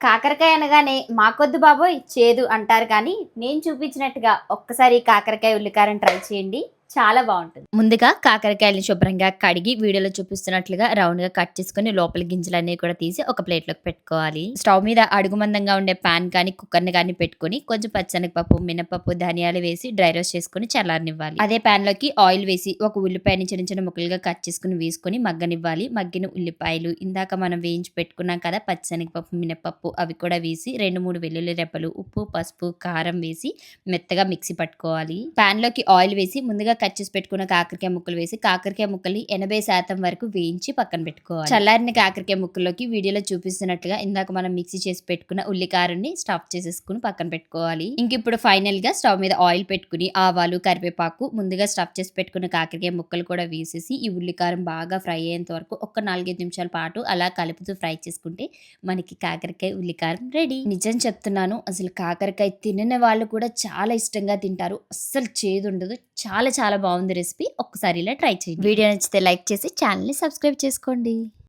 కాకరకాయ అనగానే మాకొద్దు బాబోయ్ చేదు అంటారు కానీ నేను చూపించినట్టుగా ఒక్కసారి కాకరకాయ ఉల్లికారం ట్రై చేయండి. చాలా బాగుంటుంది. ముందుగా కాకరకాయలను శుభ్రంగా కడిగి వీడియోలో చూపిస్తున్నట్లుగా రౌండ్గా కట్ చేసుకుని లోపల గింజలన్నీ కూడా తీసి ఒక ప్లేట్లోకి పెట్టుకోవాలి. స్టవ్ మీద అడుగు మందంగా ఉండే పాన్ కానీ కుక్కర్ని కానీ పెట్టుకుని కొంచెం పచ్చనగపప్పు మినపప్పు ధనియాలు వేసి డ్రై రోస్ట్ చేసుకుని చల్లారనివ్వాలి. అదే పాన్లోకి ఆయిల్ వేసి ఒక ఉల్లిపాయని చిన్న చిన్న ముక్కలుగా కట్ చేసుకుని వేసుకుని మగ్గనివ్వాలి. మగ్గిన ఉల్లిపాయలు ఇందాక మనం వేయించి పెట్టుకున్నాం కదా పచ్చనగపప్పు మినపప్పు అవి కూడా వేసి రెండు మూడు వెల్లుల్లి రెప్పలు ఉప్పు పసుపు కారం వేసి మెత్తగా మిక్సీ పట్టుకోవాలి. పాన్లోకి ఆయిల్ వేసి ముందుగా కట్ చేసి పెట్టుకున్న కాకరకాయ ముక్కలు వేసి కాకరకాయ ముక్కల్ని ఎనభై శాతం వరకు వేయించి పక్కన పెట్టుకోవాలి. చల్లారిన కాకరకాయ ముక్కల్లోకి వీడియోలో చూపిస్తున్నట్టుగా ఇందాక మనం మిక్సీ చేసి పెట్టుకున్న ఉల్లికారాన్ని స్టఫ్ చేసేసుకుని పక్కన పెట్టుకోవాలి. ఇంక ఇప్పుడు ఫైనల్గా స్టవ్ మీద ఆయిల్ పెట్టుకుని ఆవాలు కరివేపాకు ముందుగా స్టఫ్ చేసి పెట్టుకున్న కాకరకాయ ముక్కలు కూడా వేసేసి ఈ ఉల్లికారం బాగా ఫ్రై అయ్యేంత వరకు ఒక నాలుగైదు నిమిషాల పాటు అలా కలుపుతూ ఫ్రై చేసుకుంటే మనకి కాకరకాయ ఉల్లికారం రెడీ. నిజం చెప్తున్నాను అసలు కాకరకాయ తినని వాళ్ళు కూడా చాలా ఇష్టంగా తింటారు. అస్సలు చేదు ఉండదు. చాలా చాలా బాగుంది రెసిపీ. ఒక్కసారి ఇలా ట్రై చేయండి. వీడియో నచ్చితే లైక్ చేసి ఛానల్ని సబ్స్క్రైబ్ చేసుకోండి.